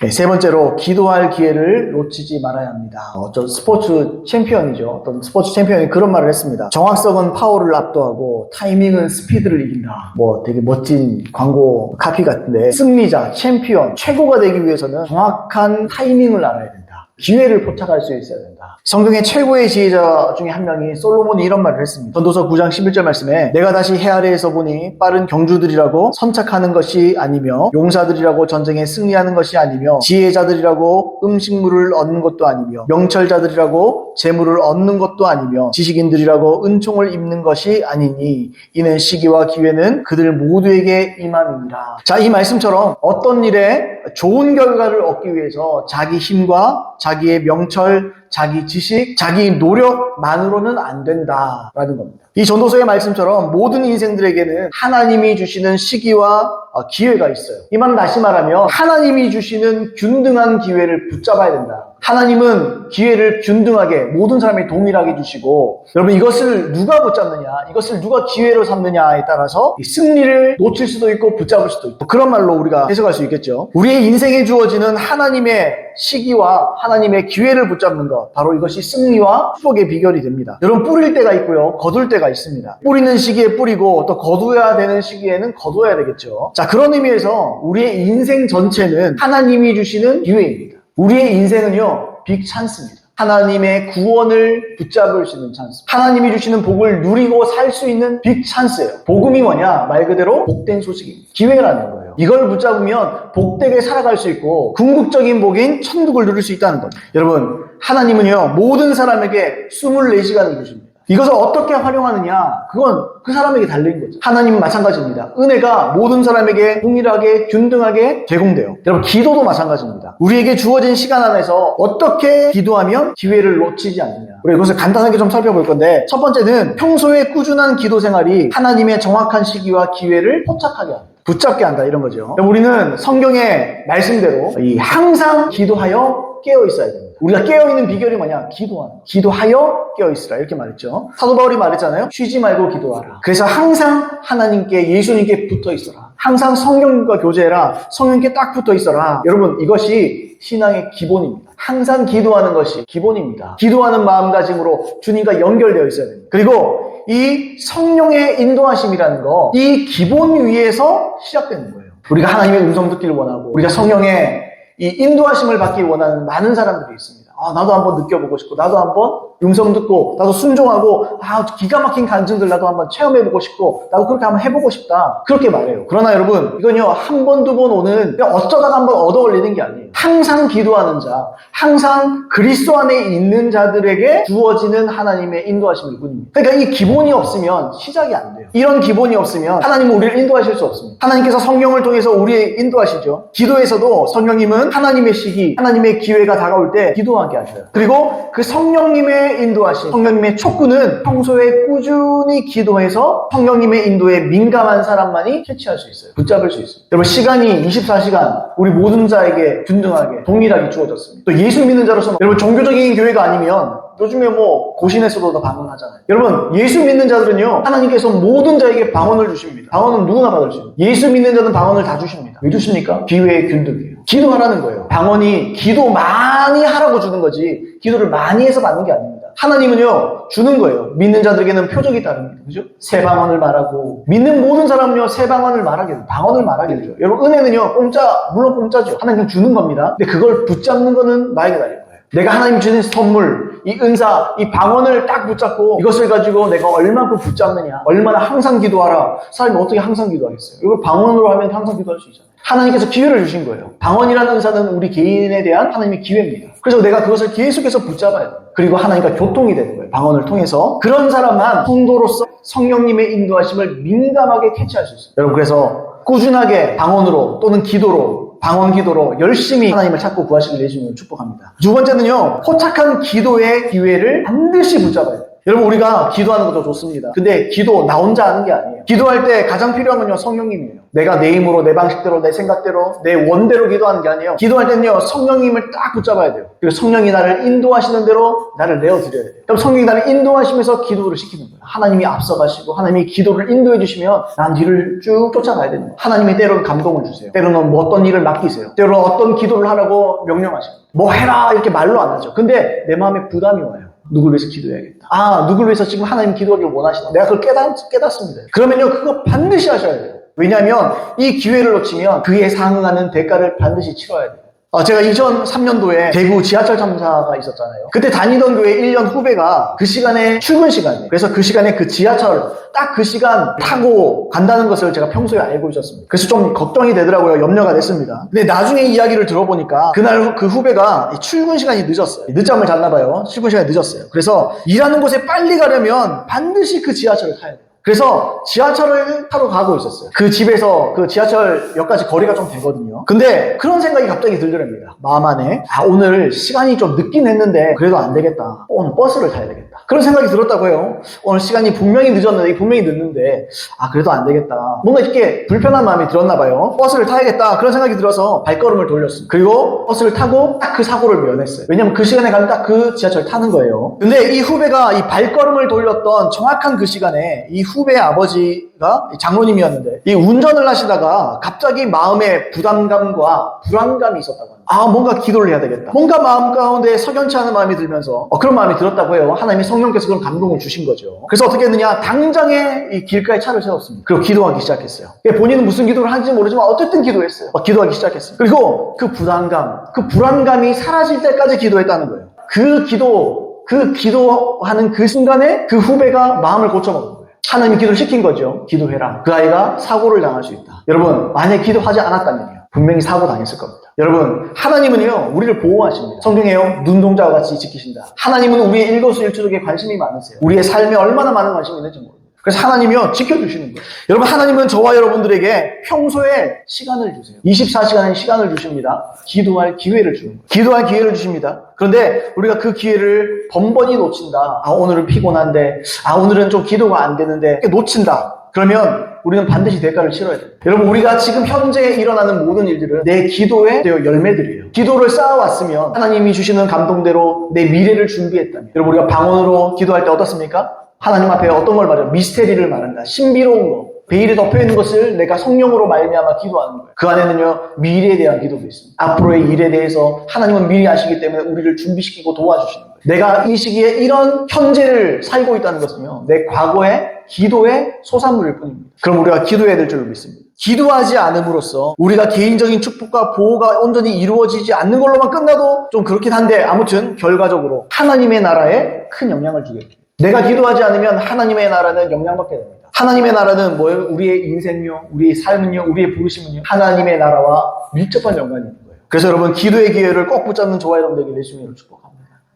네, 세 번째로 기도할 기회를 놓치지 말아야 합니다. 어떤 스포츠 챔피언이죠. 어떤 스포츠 챔피언이 그런 말을 했습니다. 정확성은 파워를 압도하고 타이밍은 스피드를 이긴다. 뭐 되게 멋진 광고 카피 같은데 승리자, 챔피언, 최고가 되기 위해서는 정확한 타이밍을 알아야 된다. 기회를 포착할 수 있어야 된다. 성경의 최고의 지혜자 중에 한 명이 솔로몬이 이런 말을 했습니다. 전도서 9장 11절 말씀에 내가 다시 해 아래에서 보니 빠른 경주들이라고 선착하는 것이 아니며 용사들이라고 전쟁에 승리하는 것이 아니며 지혜자들이라고 음식물을 얻는 것도 아니며 명철자들이라고 재물을 얻는 것도 아니며 지식인들이라고 은총을 입는 것이 아니니 이는 시기와 기회는 그들 모두에게 임함이니라. 자, 이 말씀처럼 어떤 일에 좋은 결과를 얻기 위해서 자기 힘과 자기의 명철, 자기 지식, 자기 노력만으로는 안 된다라는 겁니다. 이 전도서의 말씀처럼 모든 인생들에게는 하나님이 주시는 시기와 어, 기회가 있어요. 이 말은 다시 말하면 하나님이 주시는 균등한 기회를 붙잡아야 된다. 하나님은 기회를 균등하게 모든 사람이 동일하게 주시고 여러분 이것을 누가 붙잡느냐? 이것을 누가 기회로 삼느냐에 따라서 이 승리를 놓칠 수도 있고 붙잡을 수도 있고 그런 말로 우리가 해석할 수 있겠죠. 우리의 인생에 주어지는 하나님의 시기와 하나님의 기회를 붙잡는 것 바로 이것이 승리와 축복의 비결이 됩니다. 여러분 뿌릴 때가 있고요. 거둘 때가 있습니다. 뿌리는 시기에 뿌리고 또 거두어야 되는 시기에는 거두어야 되겠죠. 자 그런 의미에서 우리의 인생 전체는 하나님이 주시는 기회입니다 우리의 인생은요, 빅 찬스입니다. 하나님의 구원을 붙잡을 수 있는 찬스. 하나님이 주시는 복을 누리고 살 수 있는 빅 찬스예요. 복음이 뭐냐? 말 그대로 복된 소식입니다. 기회라는 거예요. 이걸 붙잡으면 복되게 살아갈 수 있고 궁극적인 복인 천국을 누릴 수 있다는 겁니다. 여러분, 하나님은요, 모든 사람에게 24시간을 주십니다. 이것을 어떻게 활용하느냐? 그건 그 사람에게 달린 거죠. 하나님은 마찬가지입니다. 은혜가 모든 사람에게 동일하게 균등하게 제공돼요. 여러분, 기도도 마찬가지입니다. 우리에게 주어진 시간 안에서 어떻게 기도하면 기회를 놓치지 않느냐. 우리 이것을 간단하게 좀 살펴볼 건데, 첫 번째는 평소에 꾸준한 기도 생활이 하나님의 정확한 시기와 기회를 포착하게 합니다. 붙잡게 한다 이런 거죠. 우리는 성경의 말씀대로 이 항상 기도하여 깨어 있어야 됩니다. 우리가 깨어 있는 비결이 뭐냐? 기도하는. 거. 기도하여 깨어 있으라 이렇게 말했죠. 사도 바울이 말했잖아요. 쉬지 말고 기도하라. 그래서 항상 하나님께 예수님께 붙어 있어라. 항상 성령과 교제해라. 성령께 딱 붙어 있어라. 여러분 이것이 신앙의 기본입니다. 항상 기도하는 것이 기본입니다. 기도하는 마음가짐으로 주님과 연결되어 있어야 됩니다. 그리고 이 성령의 인도하심이라는 거, 이 기본 위에서 시작되는 거예요. 우리가 하나님의 음성 듣기를 원하고, 우리가 성령의 이 인도하심을 받기 원하는 많은 사람들이 있습니다. 아, 나도 한번 느껴보고 싶고, 나도 한번 음성 듣고, 나도 순종하고, 아, 기가 막힌 간증들 나도 한번 체험해보고 싶고, 나도 그렇게 한번 해보고 싶다. 그렇게 말해요. 그러나 여러분, 이건요, 한 번, 두 번 오는, 어쩌다가 한번 얻어 걸리는 게 아니에요. 항상 기도하는 자, 항상 그리스도 안에 있는 자들에게 주어지는 하나님의 인도하심 일 뿐입니다. 그러니까 이 기본이 없으면 시작이 안 돼요. 이런 기본이 없으면 하나님은 우리를 인도하실 수 없습니다. 하나님께서 성령을 통해서 우리 인도하시죠. 기도에서도 성령님은 하나님의 시기, 하나님의 기회가 다가올 때 기도하 게 하셔요. 그리고 그 성령님의 인도하심, 성령님의 촉구는 평소에 꾸준히 기도해서 성령님의 인도에 민감한 사람만이 캐치할 수 있어요. 붙잡을 수 있어요. 여러분 시간이 24시간 우리 모든 자에게 균등하게 동일하게 주어졌습니다. 또 예수 믿는 자로서 여러분 종교적인 교회가 아니면 요즘에 뭐 고신에서도 다 방언하잖아요. 여러분 예수 믿는 자들은요 하나님께서 모든 자에게 방언을 주십니다. 방언은 누구나 받을 수 있어요. 예수 믿는 자는 방언을 다 주십니다. 왜 주십니까? 기회의 균등이에요. 기도하라는 거예요. 방언이 기도 많이 하라고 주는 거지 기도를 많이 해서 받는 게 아닙니다. 하나님은요 주는 거예요. 믿는 자들에게는 표적이 따릅니다. 그죠? 새 방언을 말하고 믿는 모든 사람은요 새 방언을 말하게 돼요. 방언을 말하게 되죠. 여러분 은혜는요 공짜 물론 공짜죠. 하나님 주는 겁니다. 근데 그걸 붙잡는 거는 나에게 거예요. 내가 하나님 주신 선물, 이 은사, 이 방언을 딱 붙잡고 이것을 가지고 내가 얼마큼 붙잡느냐, 얼마나 항상 기도하라. 사람이 어떻게 항상 기도하겠어요? 이걸 방언으로 하면 항상 기도할 수 있잖아요. 하나님께서 기회를 주신 거예요. 방언이라는 은사는 우리 개인에 대한 하나님의 기회입니다. 그래서 내가 그것을 계속해서 붙잡아야 돼요. 그리고 하나님과 교통이 되는 거예요. 방언을 통해서. 그런 사람만 성도로서 성령님의 인도하심을 민감하게 캐치할 수 있어요. 여러분, 그래서 꾸준하게 방언으로 또는 기도로 방언 기도로 열심히 하나님을 찾고 구하시길 예수님을 축복합니다. 두 번째는요, 포착한 기도의 기회를 반드시 붙잡아야 돼요. 여러분 우리가 기도하는 것도 좋습니다. 근데 기도 나 혼자 하는 게 아니에요. 기도할 때 가장 필요한 건요 성령님이에요. 내가 내 힘으로 내 방식대로 내 생각대로 내 원대로 기도하는 게 아니에요. 기도할 때는요 성령님을 딱 붙잡아야 돼요. 그리고 성령이 나를 인도하시는 대로 나를 내어드려야 돼요. 그럼 성령이 나를 인도하시면서 기도를 시키는 거예요. 하나님이 앞서가시고 하나님이 기도를 인도해 주시면 난 뒤를 쭉 쫓아가야 되는 거예요. 하나님이 때로는 감동을 주세요. 때로는 뭐 어떤 일을 맡기세요. 때로는 어떤 기도를 하라고 명령하시고 뭐 해라 이렇게 말로 안 하죠. 근데 내 마음에 부담이 와요. 누굴 위해서 기도해야겠다. 아, 누굴 위해서 지금 하나님 기도하기를 원하시나? 내가 그걸 깨닫, 깨닫습니다. 그러면요, 그거 반드시 하셔야 돼요. 왜냐하면 이 기회를 놓치면 그에 상응하는 대가를 반드시 치러야 돼요. 어, 제가 2003년도에 대구 지하철 참사가 있었잖아요. 그때 다니던 교회 1년 후배가 그 시간에 출근 시간이에요. 그래서 그 시간에 그 지하철 딱 그 시간 타고 간다는 것을 제가 평소에 알고 있었습니다. 그래서 좀 걱정이 되더라고요. 염려가 됐습니다. 근데 나중에 이야기를 들어보니까 그날 후- 그 후배가 출근 시간이 늦었어요. 늦잠을 잤나 봐요. 출근 시간이 늦었어요. 그래서 일하는 곳에 빨리 가려면 반드시 그 지하철을 타야 돼요. 그래서 지하철을 타러 가고 있었어요. 그 집에서 그 지하철역까지 거리가 좀 되거든요. 근데 그런 생각이 갑자기 들더랍니다. 마음 안에. 아, 오늘 시간이 좀 늦긴 했는데 그래도 안 되겠다. 오늘 버스를 타야 되겠다. 그런 생각이 들었다고 해요. 오늘 시간이 분명히 늦었는데, 분명히 늦는데, 아, 그래도 안 되겠다. 뭔가 이렇게 불편한 마음이 들었나 봐요. 버스를 타야겠다. 그런 생각이 들어서 발걸음을 돌렸습니다. 그리고 버스를 타고 딱 그 사고를 면했어요. 왜냐면 그 시간에 가면 딱 그 지하철 타는 거예요. 근데 이 후배가 이 발걸음을 돌렸던 정확한 그 시간에 이 후배의 아버지가 장로님이었는데 이 운전을 하시다가 갑자기 마음에 부담감과 불안감이 있었다고 합니다. 아 뭔가 기도를 해야 되겠다. 뭔가 마음 가운데 석연치 않은 마음이 들면서 어, 그런 마음이 들었다고 해요. 하나님이 성 령께서 그런 감동을 주신 거죠. 그래서 어떻게 했느냐 당장에 이 길가에 차를 세웠습니다. 그리고 기도하기 시작했어요. 본인은 무슨 기도를 하는지 모르지만 어쨌든 기도했어요. 어, 기도하기 시작했어요. 그리고 그 부담감, 그 불안감이 사라질 때까지 기도했다는 거예요. 그 기도, 그 기도하는 그 순간에 그 후배가 마음을 고쳐먹은 거예요. 하나님이 기도를 시킨 거죠. 기도해라. 그 아이가 사고를 당할 수 있다. 여러분, 만약 기도하지 않았다면요. 분명히 사고 당했을 겁니다. 여러분, 하나님은요, 우리를 보호하십니다. 성경에요, 눈동자와 같이 지키신다. 하나님은 우리의 일거수일투족에 관심이 많으세요. 우리의 삶에 얼마나 많은 관심이 있는지 모릅니다. 그래서 하나님이요, 지켜주시는 거예요. 여러분, 하나님은 저와 여러분들에게 평소에 시간을 주세요. 24시간의 시간을 주십니다. 기도할 기회를 주는 거예요. 기도할 기회를 주십니다. 그런데 우리가 그 기회를 번번이 놓친다. 아, 오늘은 피곤한데, 아, 오늘은 좀 기도가 안 되는데, 놓친다. 그러면 우리는 반드시 대가를 치러야 돼요. 여러분, 우리가 지금 현재 일어나는 모든 일들은 내 기도의 열매들이에요. 기도를 쌓아왔으면 하나님이 주시는 감동대로 내 미래를 준비했다면. 여러분, 우리가 방언으로 기도할 때 어떻습니까? 하나님 앞에 어떤 걸 말해요? 미스테리를 말한다. 신비로운 거. 베일에 덮여 있는 것을 내가 성령으로 말미암아 기도하는 거예요. 그 안에는요 미래에 대한 기도도 있습니다. 앞으로의 일에 대해서 하나님은 미리 아시기 때문에 우리를 준비시키고 도와주시는. 내가 이 시기에 이런 현재를 살고 있다는 것은요 내 과거의 기도의 소산물일 뿐입니다. 그럼 우리가 기도해야 될줄 믿습니다. 기도하지 않음으로써 우리가 개인적인 축복과 보호가 온전히 이루어지지 않는 걸로만 끝나도 좀 그렇긴 한데 아무튼 결과적으로 하나님의 나라에 큰 영향을 주게 됩니다. 내가 기도하지 않으면 하나님의 나라는 영향받게 됩니다. 하나님의 나라는 뭐예요? 우리의 인생요, 우리의 삶은요, 우리의 부르심은요. 하나님의 나라와 밀접한 연관이 있는 거예요. 그래서 여러분 기도의 기회를 꼭 붙잡는 저와 여러분들에게 예수님을 축복합니다.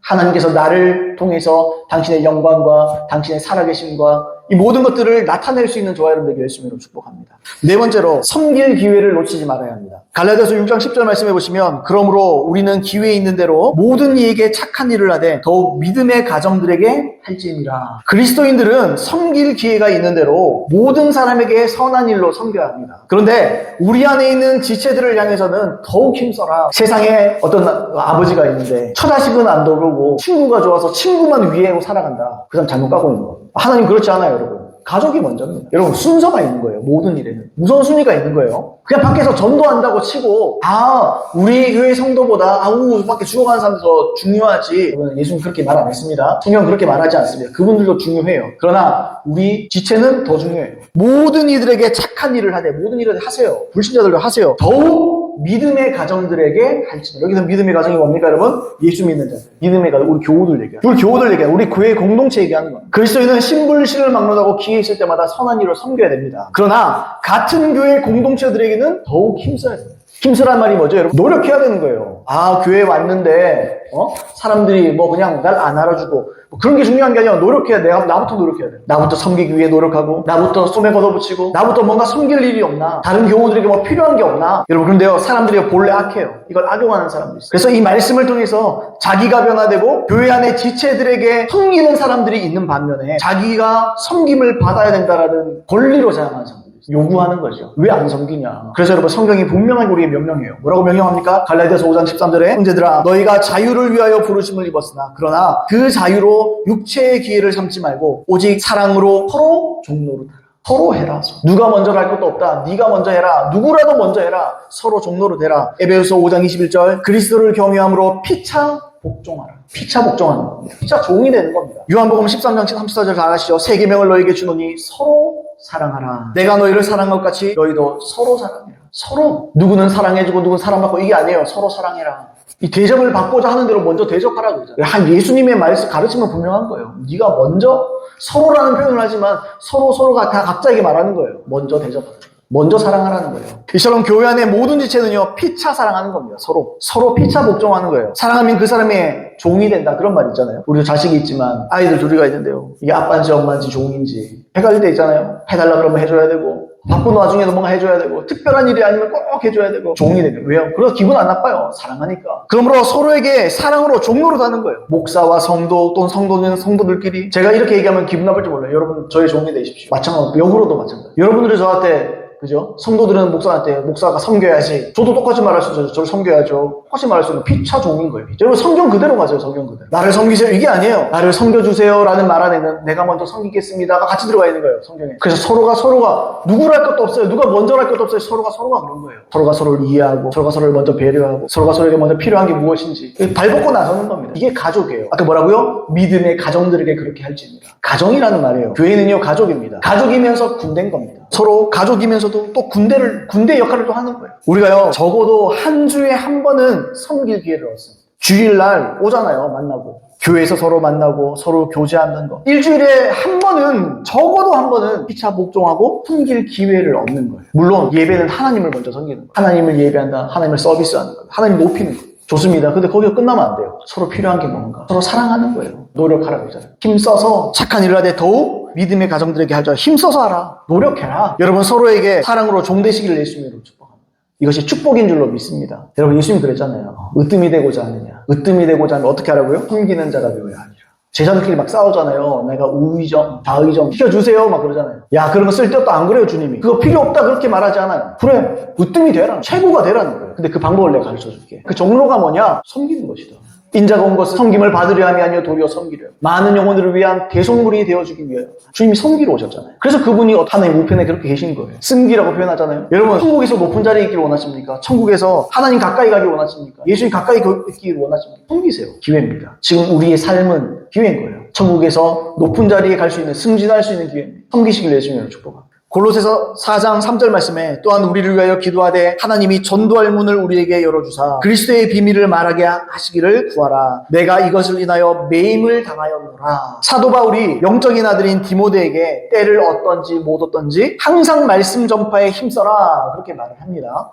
하나님께서 나를 통해서 당신의 영광과 당신의 살아계심과 이 모든 것들을 나타낼 수 있는 저와 여러분들에게 예수님으로 축복합니다. 네 번째로 섬길 기회를 놓치지 말아야 합니다. 갈라디아서 6장 10절 말씀해 보시면 그러므로 우리는 기회 있는 대로 모든 이에게 착한 일을 하되 더욱 믿음의 가정들에게 할지니라. 그리스도인들은 섬길 기회가 있는 대로 모든 사람에게 선한 일로 섬겨야 합니다. 그런데 우리 안에 있는 지체들을 향해서는 더욱 힘써라. 세상에 어떤 아버지가 있는데 처자식은 안 돌보고 친구가 좋아서 친구만 위에 살아간다. 그 사람 잘못 가고 있는 거. 하나님 그렇지 않아요, 여러분. 가족이 먼저입니다. 여러분, 순서가 있는 거예요. 모든 일에는. 우선순위가 있는 거예요. 그냥 밖에서 전도한다고 치고, 아, 우리 교회 성도보다, 아우, 밖에 죽어가는 사람이 더 중요하지. 여러분, 예수님 그렇게 말 안 했습니다. 성경 그렇게 말하지 않습니다. 그분들도 중요해요. 그러나, 우리 지체는 더 중요해요. 모든 이들에게 착한 일을 하되, 모든 일을 하세요. 불신자들도 하세요. 더욱 믿음의 가정들에게 할지. 여기서 믿음의 가정이 뭡니까, 여러분? 예수 믿는 자들. 믿음의 가정, 우리 교우들 얘기해요. 우리 교우들 얘기해요. 우리 교회 공동체 얘기하는 거예요. 그리스도인은 신불신을 막론하고 기회 있을 때마다 선한 일을 섬겨야 됩니다. 그러나 같은 교회 공동체들에게는 더욱 힘써야 됩니다. 힘쓰란 말이 뭐죠, 여러분? 노력해야 되는 거예요. 아, 교회 왔는데, 어? 사람들이 뭐 그냥 날 안 알아주고, 뭐 그런 게 중요한 게 아니라 노력해야 돼. 나부터 노력해야 돼. 나부터 섬기기 위해 노력하고, 나부터 소매 걷어붙이고, 나부터 뭔가 섬길 일이 없나? 다른 교우들에게 뭐 필요한 게 없나? 여러분, 그런데요, 사람들이 본래 악해요. 이걸 악용하는 사람도 있어요. 그래서 이 말씀을 통해서 자기가 변화되고, 교회 안에 지체들에게 섬기는 사람들이 있는 반면에, 자기가 섬김을 받아야 된다라는 권리로 사람들. 요구하는 거죠. 왜 안 섬기냐. 그래서 여러분 성경이 분명하게 우리에게 명령해요. 뭐라고 명령합니까? 갈라디아서 5장 13절에 형제들아 너희가 자유를 위하여 부르심을 입었으나 그러나 그 자유로 육체의 기회를 삼지 말고 오직 사랑으로 서로 종로로 되라. 서로 해라. 누가 먼저 할 것도 없다. 네가 먼저 해라. 누구라도 먼저 해라. 서로 종로로 되라. 에베소서 5장 21절 그리스도를 경외함으로 피차 복종하라. 피차 복종하는 겁니다. 피차 종이 되는 겁니다. 요한복음 13장 34절 다 아시죠? 세 계명을 너에게 주노니 서로 사랑하라. 내가 너희를 사랑한 것 같이 너희도 서로 사랑해라. 서로 누구는 사랑해주고 누구는 사랑받고 이게 아니에요. 서로 사랑해라. 이 대접을 받고자 하는 대로 먼저 대접하라고 그러잖아요. 한 예수님의 말씀 가르침은 분명한 거예요. 네가 먼저 서로라는 표현을 하지만 서로 서로가 다 각자에게 말하는 거예요. 먼저 대접하라. 먼저 사랑하라는 거예요. 이처럼 교회 안의 모든 지체는요, 피차 사랑하는 겁니다. 서로. 서로 피차 복종하는 거예요. 사랑하면 그 사람의 종이 된다. 그런 말 있잖아요. 우리도 자식이 있지만 아이들 둘이가 있는데요. 이게 아빠인지 엄마인지 종인지 헷갈릴 때 있잖아요. 해달라 그러면 해줘야 되고, 바쁜 와중에도 뭔가 해줘야 되고, 특별한 일이 아니면 꼭 해줘야 되고, 종이 되는. 왜요? 그래서 기분 안 나빠요. 사랑하니까. 그러므로 서로에게 사랑으로 종로로 사는 거예요. 목사와 성도 또는 성도는 성도들끼리. 제가 이렇게 얘기하면 기분 나쁠지 몰라요. 여러분, 저의 종이 되십시오. 마찬가지로, 역으로도 마찬가지로. 여러분들이 저한테 그죠? 성도들은 목사한테 목사가 섬겨야지. 저도 똑같이 말할 수 있죠. 저를 섬겨야죠. 똑같이 말할 수 있는 피차 종인 거예요. 여러분 성경 그대로 맞아요. 성경 그대로. 나를 섬기세요. 이게 아니에요. 나를 섬겨주세요라는 말 안에는 내가 먼저 섬기겠습니다가 같이 들어가 있는 거예요. 성경에. 그래서 서로가 서로가 누구를 할 것도 없어요. 누가 먼저 할 것도 없어요. 서로가 서로가 그런 거예요. 서로가 서로를 이해하고 서로가 서로를 먼저 배려하고 서로가 서로에게 먼저 필요한 게 무엇인지 발벗고 나서는 겁니다. 이게 가족이에요. 아까 뭐라고요? 믿음의 가정들에게 그렇게 할지입니다. 가정이라는 말이에요. 교회는요 가족입니다. 가족이면서 군대인 겁니다. 서로 가족이면서도 또 군대를 군대 역할을 또 하는 거예요. 우리가요 적어도 한 주에 한 번은 섬길 기회를 얻습니다. 주일날 오잖아요 만나고 교회에서 서로 만나고 서로 교제하는 거 일주일에 한 번은 적어도 한 번은 피차 복종하고 섬길 기회를 얻는 거예요. 물론 예배는 하나님을 먼저 섬기는 거예요. 하나님을 예배한다, 하나님을 서비스하는 거예요. 하나님 높이는 거예요. 좋습니다. 근데 거기서 끝나면 안 돼요. 서로 필요한 게 뭔가. 서로 사랑하는 거예요. 노력하라고 하잖아요. 힘써서 착한 일을 하되 더욱 믿음의 가정들에게 하자. 힘써서 하라. 노력해라. 여러분 서로에게 사랑으로 종되시기를 예수님으로 축복합니다. 이것이 축복인 줄로 믿습니다. 여러분 예수님이 그랬잖아요. 으뜸이 되고자 하느냐. 으뜸이 되고자 하면 어떻게 하라고요? 숨기는 자가 되어야 하니라. 제자들끼리 막 싸우잖아요. 내가 우의점, 좌의점 시켜주세요. 막 그러잖아요. 야, 그런 거 쓸데없다. 안 그래요, 주님이. 그거 필요 없다. 그렇게 말하지 않아요. 그래. 으뜸이 되라. 최고가 되라는 거예요. 근데 그 방법을 내가 가르쳐 줄게. 그 종로가 뭐냐? 섬기는 것이다. 인자가 온 것은 섬김을 받으려 함이 아니요 도리어 섬기려. 많은 영혼들을 위한 대속물이 되어주기 위하여 주님이 섬기러 오셨잖아요. 그래서 그분이 하나님 우편에 그렇게 계신 거예요. 승기라고 표현하잖아요. 여러분 천국에서 높은 자리에 있기를 원하십니까? 천국에서 하나님 가까이 가길 원하십니까? 예수님 가까이 있기를 원하십니까? 섬기세요. 기회입니다. 지금 우리의 삶은 기회인 거예요. 천국에서 높은 자리에 갈 수 있는 승진할 수 있는 기회입니다. 섬기시길 예수님으로 축복합니다 골로새서 4장 3절 말씀에 또한 우리를 위하여 기도하되 하나님이 전도할 문을 우리에게 열어주사 그리스도의 비밀을 말하게 하시기를 구하라. 내가 이것을 인하여 매임을 당하였노라. 사도 바울이 영적인 아들인 디모데에게 때를 얻던지 못 얻던지 항상 말씀 전파에 힘써라 그렇게 말을 합니다.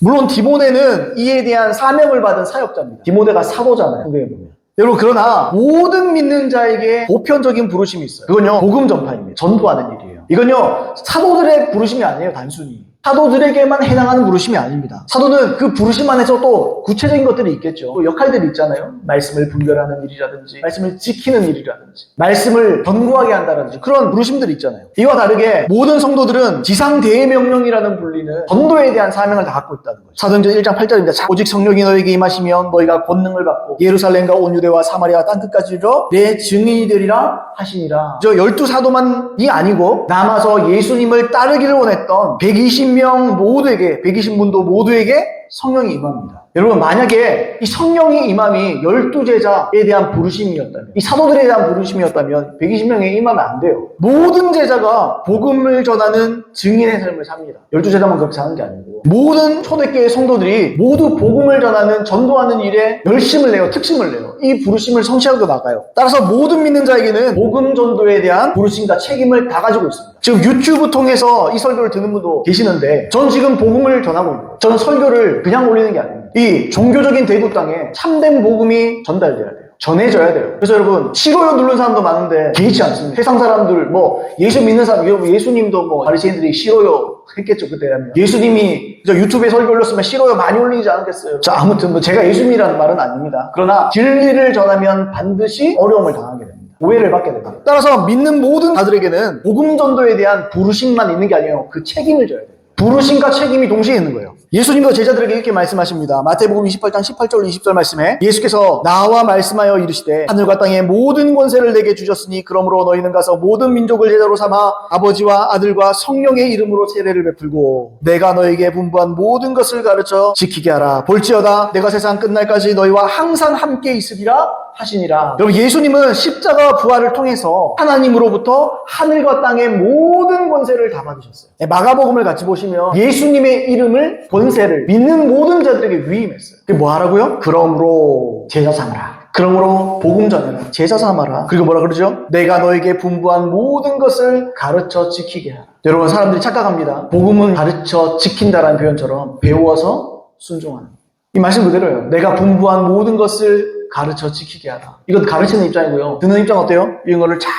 물론 디모데는 이에 대한 사명을 받은 사역자입니다. 디모데가 사도잖아요. 성경에 보면. 여러분 그러나 모든 믿는 자에게 보편적인 부르심이 있어요. 그건요 복음 전파입니다. 전도하는 일이에요. 이건요 사도들의 부르심이 아니에요 단순히. 사도들에게만 해당하는 부르심이 아닙니다. 사도는 그 부르심 안에서 또 구체적인 것들이 있겠죠. 또 역할들이 있잖아요. 말씀을 분별하는 일이라든지, 말씀을 지키는 일이라든지, 말씀을 견고하게 한다든지 그런 부르심들이 있잖아요. 이와 다르게 모든 성도들은 지상 대명령이라는 불리는 전도에 대한 사명을 다 갖고 있다는 거죠. 사도행전 1장 8절입니다. 자, 오직 성령이 너에게 임하시면 너희가 권능을 받고 예루살렘과 온 유대와 사마리아 땅 끝까지 이르러 내 증인이 되리라 하시니라. 저 열두 사도만이 아니고 남아서 예수님을 따르기를 원했던 120명 모두에게 120분도 모두에게 성령이 임합니다. 여러분 만약에 이 성령이 임함이 열두 제자에 대한 부르심이었다면 이 사도들에 대한 부르심이었다면 120명에 임하면 안 돼요. 모든 제자가 복음을 전하는 증인의 삶을 삽니다. 열두 제자만 그렇게 사는 게 아니고 모든 초대교회 성도들이 모두 복음을 전하는 전도하는 일에 열심을 내요. 특심을 내요. 이 부르심을 성취하고 나가요. 따라서 모든 믿는 자에게는 복음 전도에 대한 부르심과 책임을 다 가지고 있습니다. 지금 유튜브 통해서 이 설교를 듣는 분도 계시는데 전 지금 복음을 전하고 거예요. 저는 설교를 그냥 올리는 게 아닙니다. 이 종교적인 대국 땅에 참된 복음이 전달돼야 돼요. 전해져야 돼요. 그래서 여러분 싫어요 누른 사람도 많은데 개의치 않습니다. 세상 사람들 뭐 예수 믿는 사람 여러분 예수님도 뭐 바리새인들이 싫어요 했겠죠 그때 하면 예수님이 저 유튜브에 설교 올렸으면 싫어요 많이 올리지 않겠어요. 자 아무튼 뭐 제가 예수님이라는 말은 아닙니다. 그러나 진리를 전하면 반드시 어려움을 당하게 됩니다. 오해를 받게 됩니다. 따라서 믿는 모든 자들에게는 복음 전도에 대한 부르심만 있는 게 아니에요. 그 책임을 져야 돼요. 부르심과 책임이 동시에 있는 거예요. 예수님도 제자들에게 이렇게 말씀하십니다. 마태복음 28장 18절 20절 말씀에 예수께서 나와 말씀하여 이르시되 하늘과 땅의 모든 권세를 내게 주셨으니 그러므로 너희는 가서 모든 민족을 제자로 삼아 아버지와 아들과 성령의 이름으로 세례를 베풀고 내가 너에게 분부한 모든 것을 가르쳐 지키게 하라. 볼지어다 내가 세상 끝날까지 너희와 항상 함께 있으리라 하시니라. 여러분 예수님은 십자가 부활을 통해서 하나님으로부터 하늘과 땅의 모든 권세를 다 받으셨어요. 네, 마가복음을 같이 보시면 예수님의 이름을 권세를 믿는 모든 자들에게 위임했어요. 그게 뭐 하라고요? 그러므로 제자 삼으라. 그러므로 복음 전해라. 제자 삼아라. 그리고 뭐라 그러죠? 내가 너에게 분부한 모든 것을 가르쳐 지키게 하라. 여러분 사람들이 착각합니다. 복음은 가르쳐 지킨다라는 표현처럼 배워서 순종하는. 이 말씀 그대로예요. 내가 분부한 모든 것을 가르쳐 지키게 하라. 이건 가르치는 입장이고요. 듣는 입장 어때요? 이런 거를 잘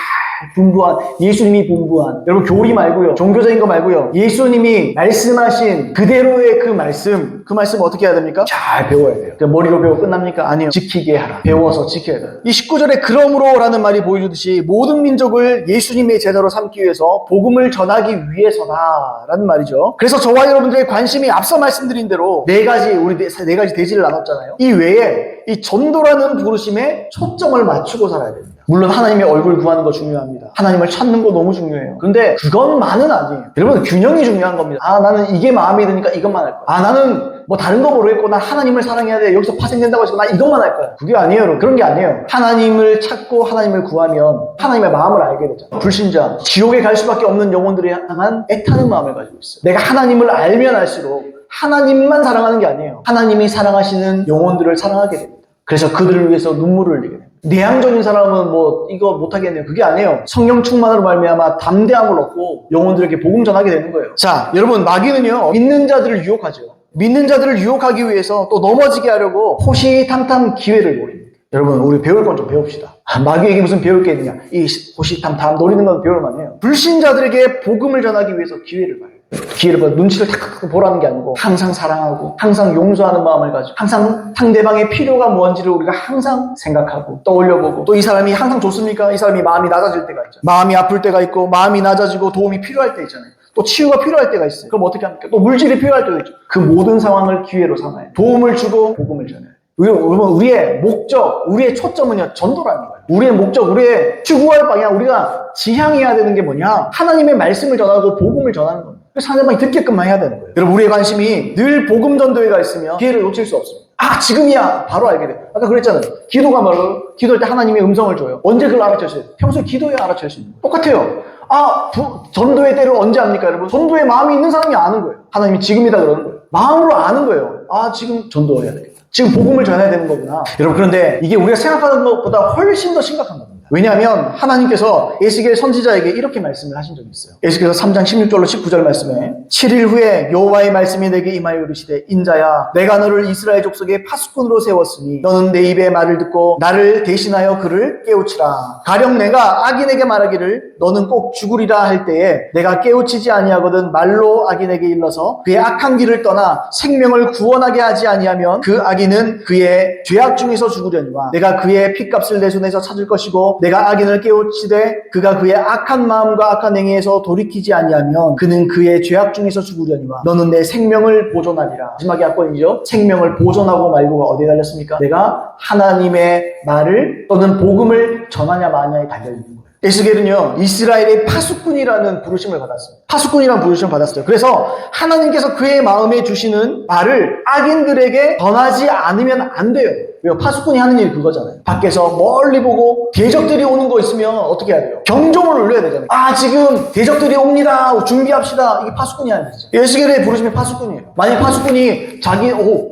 분부한, 예수님이 분부한. 여러분 교리 말고요. 종교적인 거 말고요. 예수님이 말씀하신 그대로의 그 말씀, 그 말씀 어떻게 해야 됩니까? 잘 배워야 돼요. 그냥 머리로 배우고 끝납니까? 아니요. 지키게 하라. 배워서 지켜야 돼요. 이 19절에 그러므로 라는 말이 보여주듯이 모든 민족을 예수님의 제자로 삼기 위해서 복음을 전하기 위해서다 라는 말이죠. 그래서 저와 여러분들의 관심이 앞서 말씀드린 대로 네 가지, 우리 네, 네 가지 대지를 나눴잖아요. 이 외에 이 전도라는 부르심에 초점을 맞추고 살아야 됩니다. 물론 하나님의 얼굴 구하는 거 중요합니다. 하나님을 찾는 거 너무 중요해요. 근데 그것만은 아니에요. 여러분 균형이 중요한 겁니다. 아 나는 이게 마음에 드니까 이것만 할 거야. 아 나는 뭐 다른 거 모르겠고 난 하나님을 사랑해야 돼. 여기서 파생된다고 해서 난 이것만 할 거야. 그게 아니에요. 여러분. 그런 게 아니에요. 하나님을 찾고 하나님을 구하면 하나님의 마음을 알게 되죠. 불신자, 지옥에 갈 수밖에 없는 영혼들이 향한 애타는 마음을 가지고 있어요. 내가 하나님을 알면 알수록 하나님만 사랑하는 게 아니에요. 하나님이 사랑하시는 영혼들을 사랑하게 됩니다. 그래서 그들을 위해서 눈물을 흘리게 됩니다. 내향적인 사람은 뭐 이거 못하겠네요. 그게 아니에요. 성령 충만으로 말미암아 담대함을 얻고 영혼들에게 복음 전하게 되는 거예요. 자, 여러분 마귀는요 믿는 자들을 유혹하죠. 믿는 자들을 유혹하기 위해서 또 넘어지게 하려고 호시탐탐 기회를 노립니다. 여러분 우리 배울 건 좀 배웁시다. 아, 마귀에게 무슨 배울 게 있느냐? 이 호시탐탐 노리는 건 배울 만해요. 불신자들에게 복음을 전하기 위해서 기회를 봐요. 기회를 봐 눈치를 탁탁 보라는 게 아니고 항상 사랑하고 항상 용서하는 마음을 가지고 항상 상대방의 필요가 뭔지를 우리가 항상 생각하고 떠올려보고 또 이 사람이 항상 좋습니까? 이 사람이 마음이 낮아질 때가 있죠. 마음이 아플 때가 있고 마음이 낮아지고 도움이 필요할 때 있잖아요. 또 치유가 필요할 때가 있어요. 그럼 어떻게 합니까? 또 물질이 필요할 때도 있죠. 그 모든 상황을 기회로 삼아요. 도움을 주고 복음을 전해요. 여러분 우리의 목적, 우리의 초점은요 전도라는 거예요. 우리의 목적, 우리의 추구할 방향, 우리가 지향해야 되는 게 뭐냐? 하나님의 말씀을 전하고 복음을 전하는 겁니다. 그래서 상대방이 듣게끔만 해야 되는 거예요. 여러분 우리의 관심이 늘 복음 전도회가 있으면 기회를 놓칠 수 없습니다. 아 지금이야 바로 알게 돼. 아까 그랬잖아요. 기도가 바로 기도할 때 하나님의 음성을 줘요. 언제 그걸 알아채어요 평소에 기도해야 알아챌 수 있는 거예요. 똑같아요. 아 부- 전도의 때를 언제 압니까 여러분? 전도의 마음이 있는 사람이 아는 거예요. 하나님이 지금이다 그러는 거예요. 마음으로 아는 거예요. 아 지금 전도해야 되겠다. 지금 복음을 전해야 되는 거구나. 여러분 그런데 이게 우리가 생각하는 것보다 훨씬 더 심각한 겁니다. 왜냐하면 하나님께서 에스겔 선지자에게 이렇게 말씀을 하신 적이 있어요. 에스겔서 3장 16절로 19절 말씀에 7일 후에 여호와의 말씀이 내게 임하여 이르시되 인자야 내가 너를 이스라엘 족속의 파수꾼으로 세웠으니 너는 내 입의 말을 듣고 나를 대신하여 그를 깨우치라. 가령 내가 악인에게 말하기를 너는 꼭 죽으리라 할 때에 내가 깨우치지 아니하거든 말로 악인에게 일러서 그의 악한 길을 떠나 생명을 구원하게 하지 아니하면 그 악인은 그의 죄악 중에서 죽으려니와 내가 그의 핏값을 내 손에서 찾을 것이고 내가 악인을 깨우치되 그가 그의 악한 마음과 악한 행위에서 돌이키지 아니하면 그는 그의 죄악 중에서 죽으려니와 너는 내 생명을 보존하리라 마지막에 악권이죠 생명을 보존하고 말고가 어디에 달렸습니까? 내가 하나님의 말을 또는 복음을 전하냐 마냐에 달려 있는 거예요 에스겔은요, 이스라엘의 파수꾼이라는 부르심을 받았습니다. 파수꾼이라는 부르심을 받았어요. 그래서 하나님께서 그의 마음에 주시는 말을 악인들에게 전하지 않으면 안 돼요. 왜요? 파수꾼이 하는 일이 그거잖아요. 밖에서 멀리 보고 대적들이 오는 거 있으면 어떻게 해야 돼요? 경종을 울려야 되잖아요. 아, 지금 대적들이 옵니다. 준비합시다. 이게 파수꾼이 하는 거죠. 에스겔의 부르심이 파수꾼이에요. 만약 파수꾼이 자기, 오,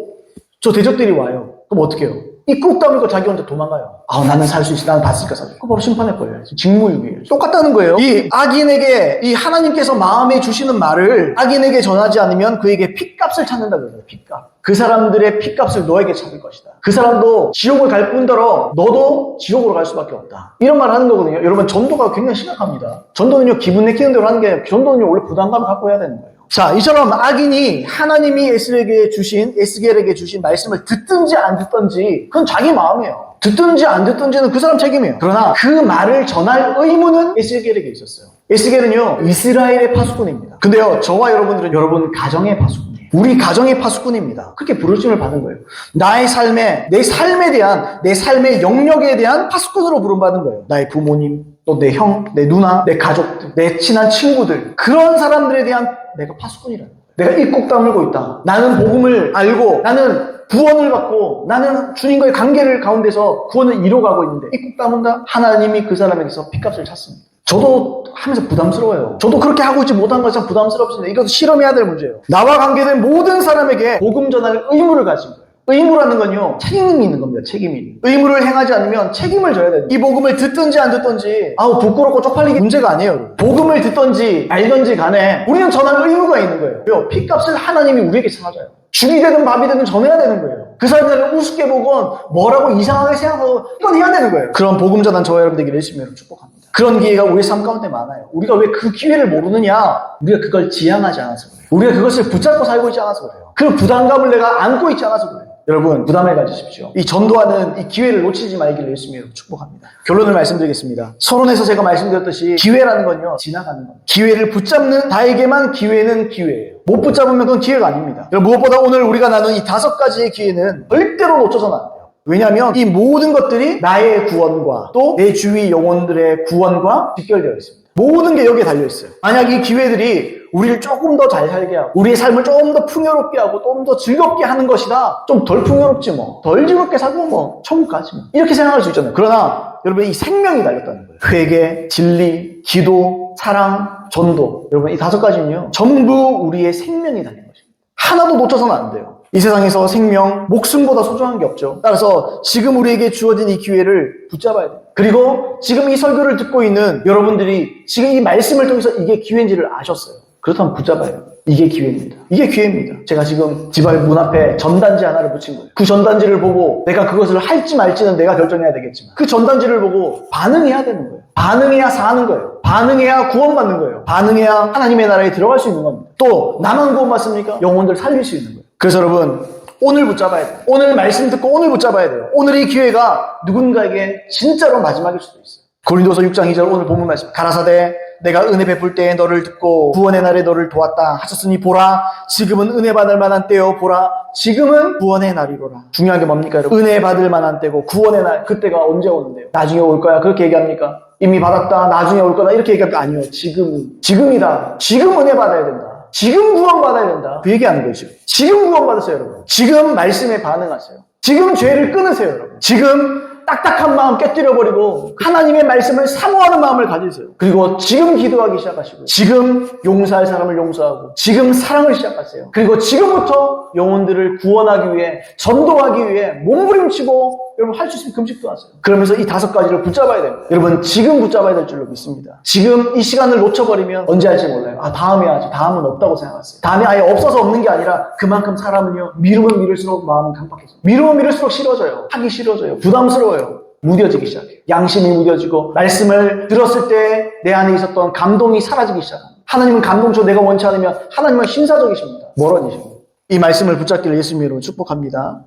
저 대적들이 와요. 그럼 어떻게 해요? 입국 다물고 자기 혼자 도망가요. 아, 나는 살 수 있어. 나는 봤으니까 살 수 있어. 그거 바로 심판의 거예요. 직무유기예요. 똑같다는 거예요. 이 악인에게, 이 하나님께서 마음에 주시는 말을 악인에게 전하지 않으면 그에게 핏값을 찾는다 그러잖아요. 핏값. 그 사람들의 핏값을 너에게 찾을 것이다. 그 사람도 지옥을 갈 뿐더러 너도 지옥으로 갈 수밖에 없다. 이런 말을 하는 거거든요. 여러분, 전도가 굉장히 심각합니다. 전도는요, 기분 내키는 대로 하는 게 아니라 전도는요, 원래 부담감을 갖고 해야 되는 거예요. 자, 이처럼 악인이 하나님이 에스겔에게 주신, 에스겔에게 주신 말씀을 듣든지 안 듣든지, 그건 자기 마음이에요. 듣든지 안 듣든지는 그 사람 책임이에요. 그러나 그 말을 전할 의무는 에스겔에게 있었어요. 에스겔은요, 이스라엘의 파수꾼입니다. 근데요, 저와 여러분들은 여러분 가정의 파수꾼이에요. 우리 가정의 파수꾼입니다. 그렇게 부르심을 받은 거예요. 나의 삶에, 내 삶에 대한, 내 삶의 영역에 대한 파수꾼으로 부름받은 거예요. 나의 부모님, 또 내 형, 내 누나, 내 가족들, 내 친한 친구들. 그런 사람들에 대한 내가 파수꾼이라는. 내가 입국 다물고 있다. 나는 복음을 알고, 나는 구원을 받고, 나는 주님과의 관계를 가운데서 구원을 이뤄가고 있는데, 입국 다문다? 하나님이 그 사람에게서 핏값을 찾습니다. 저도 하면서 부담스러워요. 저도 그렇게 하고 있지 못한 것이 참 부담스럽습니다. 이것도 실험해야 될 문제예요. 나와 관계된 모든 사람에게 복음 전할 의무를 가진 거예요. 의무라는 건요, 책임이 있는 겁니다, 책임이. 의무를 행하지 않으면 책임을 져야 돼요. 이 복음을 듣든지 안 듣든지, 아우, 부끄럽고 쪽팔리기 문제가 아니에요. 복음을 듣든지, 알든지 간에, 우리는 전할 의무가 있는 거예요. 왜요? 핏값을 하나님이 우리에게 찾아요. 죽이 되든 밥이 되든 전해야 되는 거예요. 그 사람들을 우습게 보건, 뭐라고 이상하게 생각하고, 이건 해야 되는 거예요. 그런 복음 전한 저와 여러분들에게 열심히 축복합니다. 그런 기회가 우리 삶 가운데 많아요. 우리가 왜 그 기회를 모르느냐? 우리가 그걸 지향하지 않아서 그래요. 우리가 그것을 붙잡고 살고 있지 않아서 그래요. 그 부담감을 내가 안고 있지 않아서 그래요. 여러분 부담을 가지십시오. 이 전도하는 이 기회를 놓치지 말기를 열심히 축복합니다. 결론을 말씀드리겠습니다. 서론에서 제가 말씀드렸듯이 기회라는 건요 지나가는 겁니다. 기회를 붙잡는 나에게만 기회는 기회예요. 못 붙잡으면 그건 기회가 아닙니다. 무엇보다 오늘 우리가 나눈 이 다섯 가지의 기회는 절대로 놓쳐서는 안 돼요. 왜냐하면 이 모든 것들이 나의 구원과 또 내 주위 영혼들의 구원과 직결되어 있습니다. 모든 게 여기에 달려 있어요. 만약 이 기회들이 우리를 조금 더 잘 살게 하고 우리의 삶을 조금 더 풍요롭게 하고 좀 더 즐겁게 하는 것이다. 좀 덜 풍요롭지 뭐. 덜 즐겁게 살고 뭐 천국 가지 뭐. 이렇게 생각할 수 있잖아요. 그러나 여러분 이 생명이 달렸다는 거예요. 회개, 진리, 기도, 사랑, 전도. 여러분 이 다섯 가지는요. 전부 우리의 생명이 달린 것입니다. 하나도 놓쳐서는 안 돼요. 이 세상에서 생명, 목숨보다 소중한 게 없죠. 따라서 지금 우리에게 주어진 이 기회를 붙잡아야 돼요. 그리고 지금 이 설교를 듣고 있는 여러분들이 지금 이 말씀을 통해서 이게 기회인지를 아셨어요. 그렇다면 붙잡아요. 이게 기회입니다. 이게 기회입니다. 제가 지금 집안 문 앞에 전단지 하나를 붙인 거예요. 그 전단지를 보고 내가 그것을 할지 말지는 내가 결정해야 되겠지만 그 전단지를 보고 반응해야 되는 거예요. 반응해야 사는 거예요. 반응해야 구원받는 거예요. 반응해야 하나님의 나라에 들어갈 수 있는 겁니다. 또 나만 구원받습니까? 영혼들 살릴 수 있는 거예요. 그래서 여러분 오늘 붙잡아야 돼요. 오늘 말씀 듣고 오늘 붙잡아야 돼요. 오늘 이 기회가 누군가에게 진짜로 마지막일 수도 있어요. 고린도서 6장 2절 오늘 본문 말씀. 가라사대 내가 은혜 베풀 때에 너를 듣고 구원의 날에 너를 도왔다 하셨으니 보라 지금은 은혜 받을 만한 때요 보라 지금은 구원의 날이로라. 중요한 게 뭡니까 여러분? 은혜 받을 만한 때고 구원의 날 그때가 언제 오는데요? 나중에 올 거야 그렇게 얘기합니까? 이미 받았다 나중에 올 거다 이렇게 얘기합니까? 아니요 지금 지금이다. 지금 은혜 받아야 된다. 지금 구원받아야 된다. 그 얘기하는 거죠. 지금 구원받으세요, 여러분. 지금 말씀에 반응하세요. 지금 죄를 끊으세요, 여러분. 지금 딱딱한 마음 깨뜨려버리고 하나님의 말씀을 사모하는 마음을 가지세요. 그리고 지금 기도하기 시작하시고 지금 용서할 사람을 용서하고 지금 사랑을 시작하세요. 그리고 지금부터 영혼들을 구원하기 위해 전도하기 위해 몸부림치고 여러분 할 수 있으면 금식도 하세요. 그러면서 이 다섯 가지를 붙잡아야 됩니다. 여러분 지금 붙잡아야 될 줄로 믿습니다. 지금 이 시간을 놓쳐버리면 언제 할지 몰라요. 아 다음에 하지. 다음은 없다고 생각하세요. 다음에 아예 없어서 없는 게 아니라 그만큼 사람은요 미루면 미룰수록 마음은 강박해져. 미루면 미룰수록 싫어져요. 하기 싫어져요. 부담스러워요. 무뎌지기 시작해요. 양심이 무뎌지고 말씀을 들었을 때 내 안에 있었던 감동이 사라지기 시작합니다. 하나님은 감동조 내가 원치 않으면 하나님은 신사적이십니다. 모런이십니다. 이 말씀을 붙잡기를 예수님 이름으로 축복합니다.